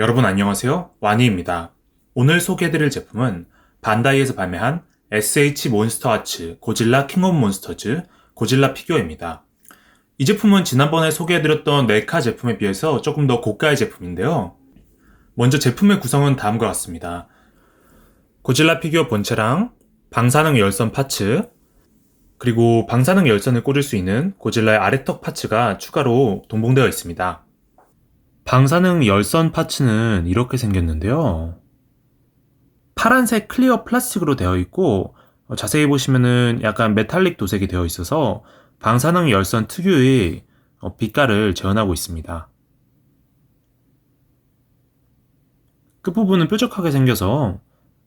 여러분 안녕하세요. 와니입니다. 오늘 소개해드릴 제품은 반다이에서 발매한 SH 몬스터 아츠 고질라 킹 오브 몬스터즈 고질라 피규어입니다. 이 제품은 지난번에 소개해드렸던 네카 제품에 비해서 조금 더 고가의 제품인데요. 먼저 제품의 구성은 다음과 같습니다. 고질라 피규어 본체랑 방사능 열선 파츠, 그리고 방사능 열선을 꽂을 수 있는 고질라의 아래턱 파츠가 추가로 동봉되어 있습니다. 방사능 열선 파츠는 이렇게 생겼는데요. 파란색 클리어 플라스틱으로 되어 있고 어, 자세히 보시면은 약간 메탈릭 도색이 되어 있어서 방사능 열선 특유의 어, 빛깔을 재현하고 있습니다. 끝부분은 뾰족하게 생겨서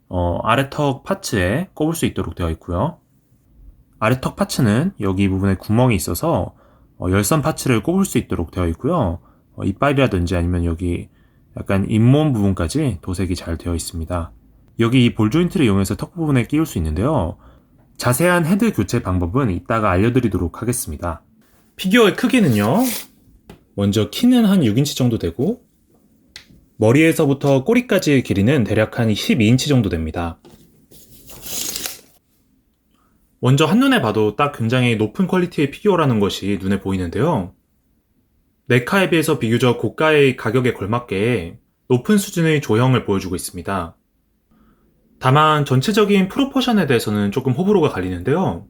어, 아래턱 파츠에 꼽을 수 있도록 되어 있고요. 아래턱 파츠는 여기 부분에 구멍이 있어서 어, 열선 파츠를 꼽을 수 있도록 되어 있고요. 어, 이빨이라든지 아니면 여기 약간 잇몸 부분까지 도색이 잘 되어 있습니다. 여기 이 볼 조인트를 이용해서 턱 부분에 끼울 수 있는데요. 자세한 헤드 교체 방법은 이따가 알려드리도록 하겠습니다. 피규어의 크기는요. 먼저 키는 한 6인치 정도 되고 머리에서부터 꼬리까지의 길이는 대략 한 12인치 정도 됩니다. 먼저 한눈에 봐도 딱 굉장히 높은 퀄리티의 피규어라는 것이 눈에 보이는데요. 네카에 비해서 비교적 고가의 가격에 걸맞게 높은 수준의 조형을 보여주고 있습니다. 다만 전체적인 프로포션에 대해서는 조금 호불호가 갈리는데요.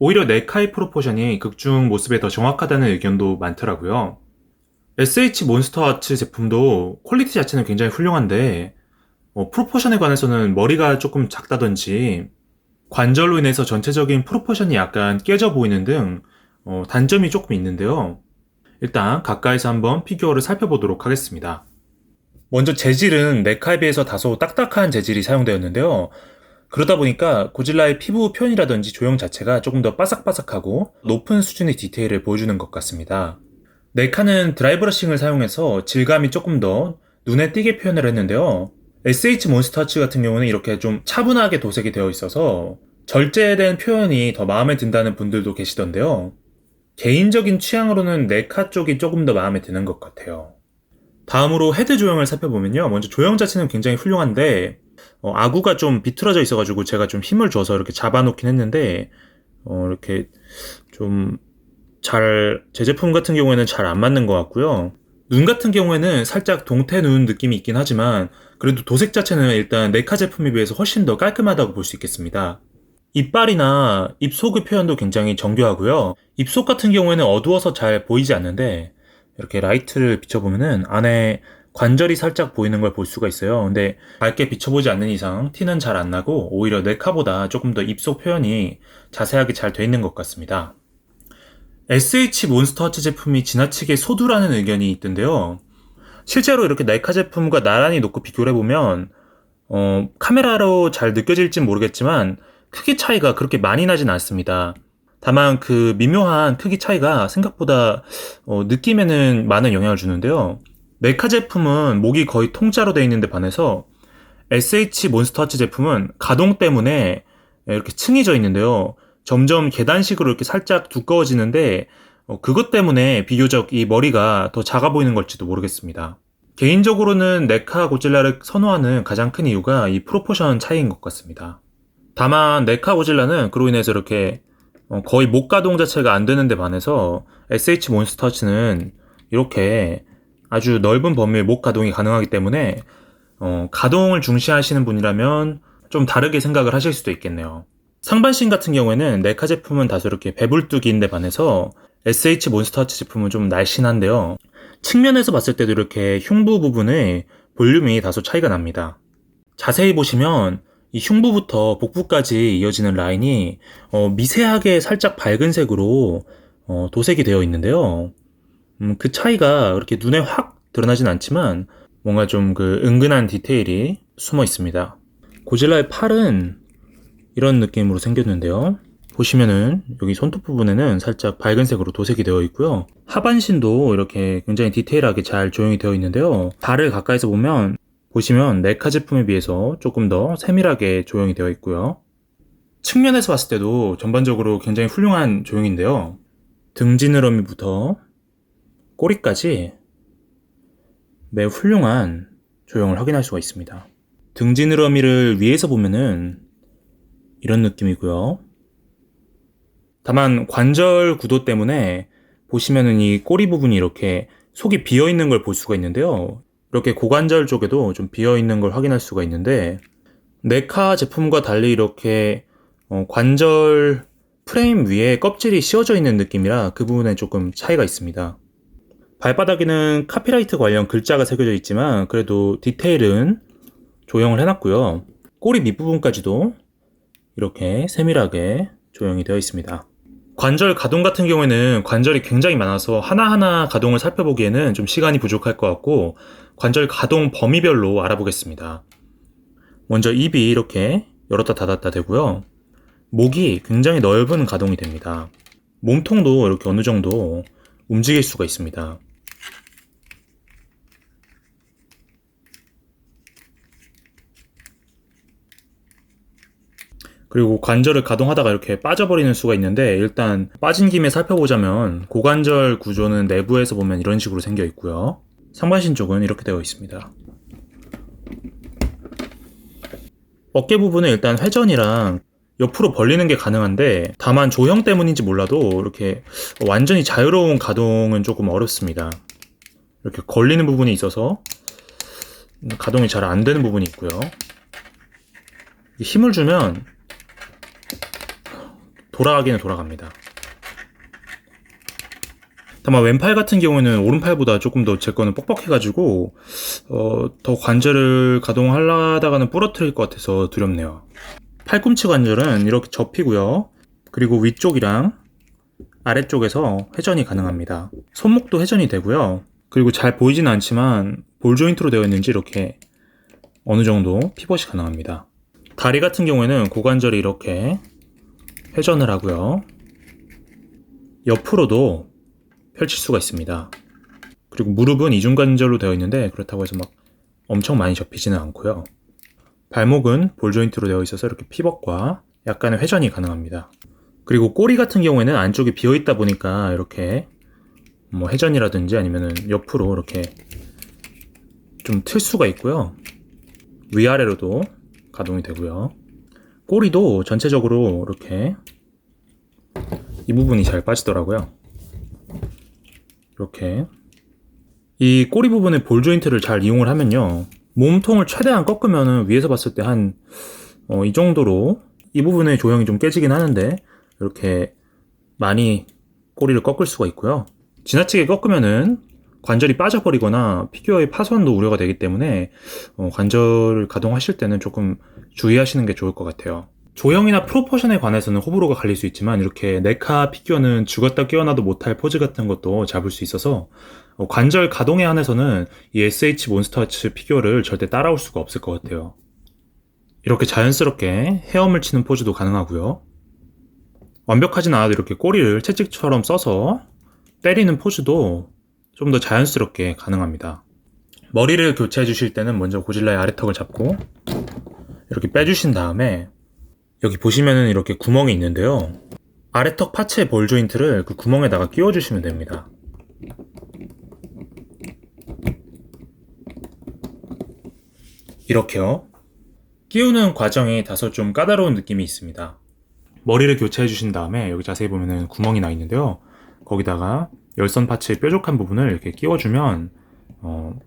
오히려 네카의 프로포션이 극중 모습에 더 정확하다는 의견도 많더라고요. SH 몬스터 아츠 제품도 퀄리티 자체는 굉장히 훌륭한데 어, 프로포션에 관해서는 머리가 조금 작다든지 관절로 인해서 전체적인 프로포션이 약간 깨져 보이는 등 어, 단점이 조금 있는데요. 일단 가까이서 한번 피규어를 살펴보도록 하겠습니다. 먼저 재질은 네카에 비해서 다소 딱딱한 재질이 사용되었는데요. 그러다 보니까 고질라의 피부 표현이라든지 조형 자체가 조금 더 바삭바삭하고 높은 수준의 디테일을 보여주는 것 같습니다. 네카는 드라이브러싱을 사용해서 질감이 조금 더 눈에 띄게 표현을 했는데요. SH 몬스터츠 같은 경우는 이렇게 좀 차분하게 도색이 되어 있어서 절제된 표현이 더 마음에 든다는 분들도 계시던데요. 개인적인 취향으로는 네카 쪽이 조금 더 마음에 드는 것 같아요. 다음으로 헤드 조형을 살펴보면요. 먼저 조형 자체는 굉장히 훌륭한데 어, 아구가 좀 비틀어져 있어가지고 제가 좀 힘을 줘서 이렇게 잡아놓긴 했는데 어, 이렇게 좀 잘 제 제품 같은 경우에는 잘 안 맞는 것 같고요. 눈 같은 경우에는 살짝 동태 눈 느낌이 있긴 하지만 그래도 도색 자체는 일단 네카 제품에 비해서 훨씬 더 깔끔하다고 볼 수 있겠습니다. 이빨이나 입속의 표현도 굉장히 정교하고요. 입속 같은 경우에는 어두워서 잘 보이지 않는데 이렇게 라이트를 비춰보면은 안에 관절이 살짝 보이는 걸 볼 수가 있어요. 근데 밝게 비춰보지 않는 이상 티는 잘 안 나고 오히려 네카보다 조금 더 입속 표현이 자세하게 잘 돼 있는 것 같습니다. SH 몬스터하츠 제품이 지나치게 소두라는 의견이 있던데요. 실제로 이렇게 네카 제품과 나란히 놓고 비교를 해보면 어, 카메라로 잘 느껴질진 모르겠지만 크기 차이가 그렇게 많이 나진 않습니다. 다만 그 미묘한 크기 차이가 생각보다 어, 느낌에는 많은 영향을 주는데요. 메카 제품은 목이 거의 통짜로 되어 있는데 반해서 SH 몬스터하츠 제품은 가동 때문에 이렇게 층이 져 있는데요. 점점 계단식으로 이렇게 살짝 두꺼워지는데 어, 그것 때문에 비교적 이 머리가 더 작아 보이는 걸지도 모르겠습니다. 개인적으로는 네카 고질라를 선호하는 가장 큰 이유가 이 프로포션 차이인 것 같습니다. 다만 네카 고질라는 그로 인해서 이렇게 어, 거의 목 가동 자체가 안 되는데 반해서 SH 몬스터치는 이렇게 아주 넓은 범위의 목 가동이 가능하기 때문에 어, 가동을 중시하시는 분이라면 좀 다르게 생각을 하실 수도 있겠네요. 상반신 같은 경우에는 네카 제품은 다소 이렇게 배불뚝인데 반해서 SH 몬스터치 제품은 좀 날씬한데요. 측면에서 봤을 때도 이렇게 흉부 부분의 볼륨이 다소 차이가 납니다. 자세히 보시면 이 흉부부터 복부까지 이어지는 라인이 어, 미세하게 살짝 밝은 색으로 어, 도색이 되어 있는데요. 음, 그 차이가 그렇게 눈에 확 드러나진 않지만 뭔가 좀 그 은근한 디테일이 숨어 있습니다. 고질라의 팔은 이런 느낌으로 생겼는데요. 보시면은 여기 손톱 부분에는 살짝 밝은 색으로 도색이 되어 있고요. 하반신도 이렇게 굉장히 디테일하게 잘 조형이 되어 있는데요. 발을 가까이서 보면 보시면 네카 제품에 비해서 조금 더 세밀하게 조형이 되어 있고요. 측면에서 봤을 때도 전반적으로 굉장히 훌륭한 조형인데요. 등 지느러미부터 꼬리까지 매우 훌륭한 조형을 확인할 수가 있습니다. 등 지느러미를 위에서 보면은 이런 느낌이고요. 다만 관절 구도 때문에 보시면은 이 꼬리 부분이 이렇게 속이 비어 있는 걸 볼 수가 있는데요. 이렇게 고관절 쪽에도 좀 비어 있는 걸 확인할 수가 있는데 네카 제품과 달리 이렇게 어, 관절 프레임 위에 껍질이 씌워져 있는 느낌이라 그 부분에 조금 차이가 있습니다. 발바닥에는 카피라이트 관련 글자가 새겨져 있지만 그래도 디테일은 조형을 해놨고요. 꼬리 밑부분까지도 이렇게 세밀하게 조형이 되어 있습니다. 관절 가동 같은 경우에는 관절이 굉장히 많아서 하나하나 가동을 살펴보기에는 좀 시간이 부족할 것 같고 관절 가동 범위별로 알아보겠습니다. 먼저 입이 이렇게 열었다 닫았다 되고요. 목이 굉장히 넓은 가동이 됩니다. 몸통도 이렇게 어느 정도 움직일 수가 있습니다. 그리고 관절을 가동하다가 이렇게 빠져버리는 수가 있는데 일단 빠진 김에 살펴보자면 고관절 구조는 내부에서 보면 이런 식으로 생겨 있고요. 상반신 쪽은 이렇게 되어 있습니다. 어깨 부분은 일단 회전이랑 옆으로 벌리는 게 가능한데 다만 조형 때문인지 몰라도 이렇게 완전히 자유로운 가동은 조금 어렵습니다. 이렇게 걸리는 부분이 있어서 가동이 잘 안 되는 부분이 있고요. 힘을 주면 돌아가기는 돌아갑니다. 다만 왼팔 같은 경우에는 오른팔보다 조금 더 제 거는 뻑뻑해가지고 어, 더 관절을 가동하려다가는 부러뜨릴 것 같아서 두렵네요. 팔꿈치 관절은 이렇게 접히고요. 그리고 위쪽이랑 아래쪽에서 회전이 가능합니다. 손목도 회전이 되고요. 그리고 잘 보이지는 않지만 볼 조인트로 되어 있는지 이렇게 어느 정도 피벗이 가능합니다. 다리 같은 경우에는 고관절이 이렇게 회전을 하고요. 옆으로도 펼칠 수가 있습니다. 그리고 무릎은 이중관절로 되어 있는데 그렇다고 해서 막 엄청 많이 접히지는 않고요. 발목은 볼 조인트로 되어 있어서 이렇게 피벗과 약간의 회전이 가능합니다. 그리고 꼬리 같은 경우에는 안쪽이 비어 있다 보니까 이렇게 뭐 회전이라든지 아니면은 옆으로 이렇게 좀 틀 수가 있고요. 위아래로도 가동이 되고요. 꼬리도 전체적으로 이렇게 이 부분이 잘 빠지더라고요. 이렇게 이 꼬리 부분의 볼 조인트를 잘 이용을 하면요. 몸통을 최대한 꺾으면은 위에서 봤을 때 한이 어, 정도로 이 부분의 조형이 좀 깨지긴 하는데 이렇게 많이 꼬리를 꺾을 수가 있고요. 지나치게 꺾으면은 관절이 빠져버리거나 피규어의 파손도 우려가 되기 때문에 어, 관절을 가동하실 때는 조금 주의하시는 게 좋을 것 같아요. 조형이나 프로포션에 관해서는 호불호가 갈릴 수 있지만 이렇게 네카 피규어는 죽었다 깨어나도 못할 포즈 같은 것도 잡을 수 있어서 어, 관절 가동에 한해서는 이 SH 몬스터츠 피규어를 절대 따라올 수가 없을 것 같아요. 이렇게 자연스럽게 헤엄을 치는 포즈도 가능하고요. 완벽하진 않아도 이렇게 꼬리를 채찍처럼 써서 때리는 포즈도 좀 더 자연스럽게 가능합니다. 머리를 교체해 주실 때는 먼저 고질라의 아래턱을 잡고 이렇게 빼주신 다음에 여기 보시면은 이렇게 구멍이 있는데요. 아래 턱 파츠의 볼 조인트를 그 구멍에다가 끼워주시면 됩니다. 이렇게요. 끼우는 과정이 다소 좀 까다로운 느낌이 있습니다. 머리를 교체해 주신 다음에 여기 자세히 보면은 구멍이 나 있는데요. 거기다가 열선 파츠의 뾰족한 부분을 이렇게 끼워주면 어,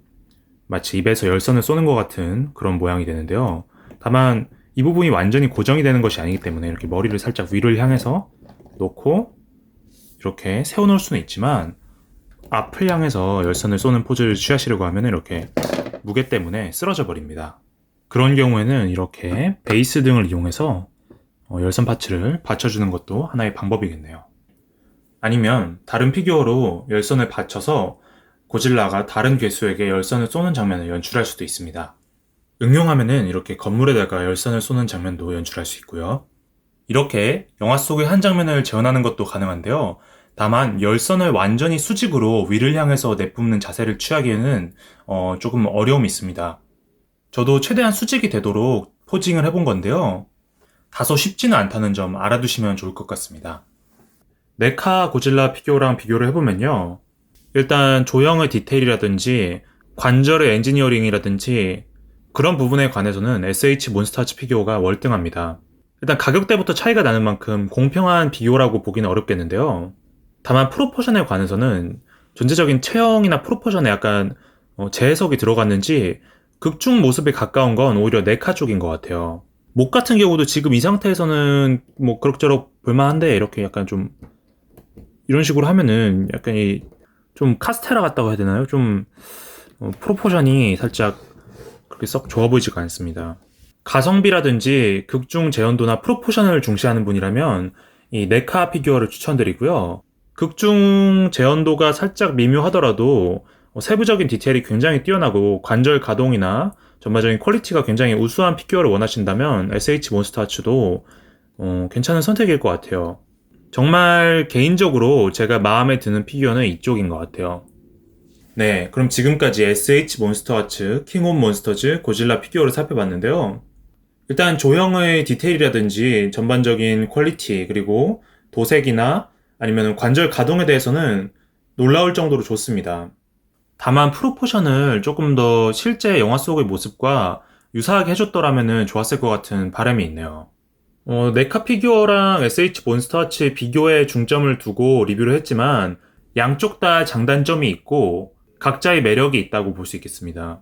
마치 입에서 열선을 쏘는 것 같은 그런 모양이 되는데요. 다만 이 부분이 완전히 고정이 되는 것이 아니기 때문에 이렇게 머리를 살짝 위를 향해서 놓고 이렇게 세워놓을 수는 있지만 앞을 향해서 열선을 쏘는 포즈를 취하시려고 하면 이렇게 무게 때문에 쓰러져 버립니다. 그런 경우에는 이렇게 베이스 등을 이용해서 어, 열선 파츠를 받쳐주는 것도 하나의 방법이겠네요. 아니면 다른 피규어로 열선을 받쳐서 고질라가 다른 괴수에게 열선을 쏘는 장면을 연출할 수도 있습니다. 응용하면은 이렇게 건물에다가 열선을 쏘는 장면도 연출할 수 있고요. 이렇게 영화 속의 한 장면을 재현하는 것도 가능한데요. 다만 열선을 완전히 수직으로 위를 향해서 내뿜는 자세를 취하기에는 어, 조금 어려움이 있습니다. 저도 최대한 수직이 되도록 포징을 해본 건데요. 다소 쉽지는 않다는 점 알아두시면 좋을 것 같습니다. 네카 고질라 피규어랑 비교를 해보면요. 일단 조형의 디테일이라든지 관절의 엔지니어링이라든지 그런 부분에 관해서는 SH 몬스타치 피규어가 월등합니다. 일단 가격대부터 차이가 나는 만큼 공평한 비교라고 보기는 어렵겠는데요. 다만 프로포션에 관해서는 전체적인 체형이나 프로포션에 약간 어, 재해석이 들어갔는지 극중 모습에 가까운 건 오히려 네카 쪽인 것 같아요. 목 같은 경우도 지금 이 상태에서는 뭐 그럭저럭 볼만한데 이렇게 약간 좀 이런 식으로 하면은 약간 이 좀 카스테라 같다고 해야 되나요? 좀 어, 프로포션이 살짝 그렇게 썩 좋아 보이지가 않습니다. 가성비라든지 극중 재현도나 프로포션을 중시하는 분이라면 이 네카 피규어를 추천드리고요. 극중 재현도가 살짝 미묘하더라도 어, 세부적인 디테일이 굉장히 뛰어나고 관절 가동이나 전반적인 퀄리티가 굉장히 우수한 피규어를 원하신다면 SH 몬스터 하츠도 어, 괜찮은 선택일 것 같아요. 정말 개인적으로 제가 마음에 드는 피규어는 이쪽인 것 같아요. 네, 그럼 지금까지 SH 몬스터하츠, 킹온 몬스터즈, 고질라 피규어를 살펴봤는데요. 일단 조형의 디테일이라든지 전반적인 퀄리티, 그리고 도색이나 아니면 관절 가동에 대해서는 놀라울 정도로 좋습니다. 다만 프로포션을 조금 더 실제 영화 속의 모습과 유사하게 해줬더라면 좋았을 것 같은 바람이 있네요. 어, 네카 피규어랑 SH 몬스터하츠의 비교에 중점을 두고 리뷰를 했지만 양쪽 다 장단점이 있고 각자의 매력이 있다고 볼 수 있겠습니다.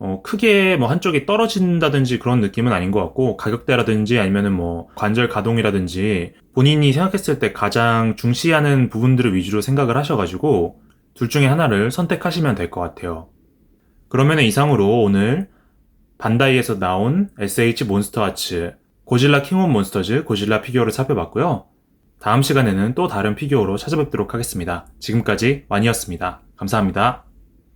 어, 크게 뭐 한쪽이 떨어진다든지 그런 느낌은 아닌 것 같고 가격대라든지 아니면은 뭐 관절 가동이라든지 본인이 생각했을 때 가장 중시하는 부분들을 위주로 생각을 하셔가지고 둘 중에 하나를 선택하시면 될 것 같아요. 그러면 이상으로 오늘 반다이에서 나온 SH 몬스터 아츠 고질라 킹온 몬스터즈 고질라 피규어를 살펴봤고요. 다음 시간에는 또 다른 피규어로 찾아뵙도록 하겠습니다. 지금까지 완이었습니다. 감사합니다.